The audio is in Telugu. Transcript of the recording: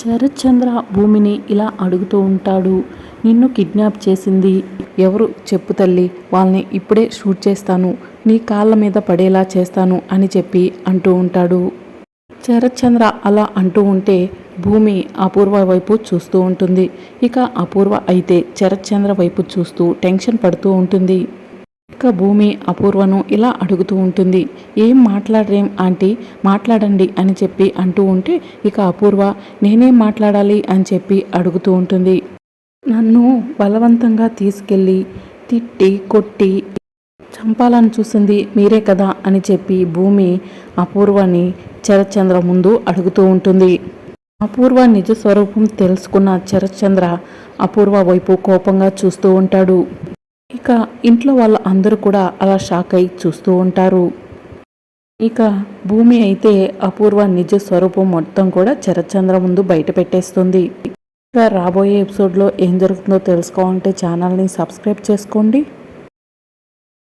శరత్చంద్ర భూమిని ఇలా అడుగుతూ ఉంటాడు. నిన్ను కిడ్నాప్ చేసింది ఎవరు చెప్పు తల్లి వాళ్ళని ఇప్పుడే షూట్ చేస్తాను. నీ కాళ్ళ మీద పడేలా చేస్తాను అని చెప్పి అంటూ ఉంటాడు. శరత్చంద్ర అలా అంటూ ఉంటే భూమి అపూర్వ వైపు చూస్తూ ఉంటుంది. ఇక అపూర్వ అయితే శరత్చంద్ర వైపు చూస్తూ టెన్షన్ పడుతూ ఉంటుంది. ఇక భూమి అపూర్వను ఇలా అడుగుతూ ఉంటుంది. ఏం మాట్లాడరేం ఆంటీ? మాట్లాడండి అని చెప్పి అంటూ ఉంటే ఇక అపూర్వ నేనేం మాట్లాడాలి? అని చెప్పి అడుగుతూ ఉంటుంది. నన్ను బలవంతంగా తీసుకెళ్ళి తిట్టి కొట్టి చంపాలని చూసింది మీరే కదా అని చెప్పి భూమి అపూర్వని చరచంద్ర ముందు అడుగుతూ ఉంటుంది. అపూర్వ నిజ స్వరూపం తెలుసుకున్న చరచంద్ర అపూర్వ వైపు కోపంగా చూస్తూ ఉంటాడు. ఇక ఇంట్లో వాళ్ళ అందరూ కూడా అలా షాక్ అయి చూస్తూ ఉంటారు. ఇక భూమి అయితే అపూర్వ నిజ స్వరూపం మొత్తం కూడా చరచంద్ర ముందు బయట పెట్టేస్తుంది. ఇక రాబోయే ఎపిసోడ్లో ఏం జరుగుతుందో తెలుసుకోవాలంటే ఛానల్ని సబ్స్క్రైబ్ చేసుకోండి.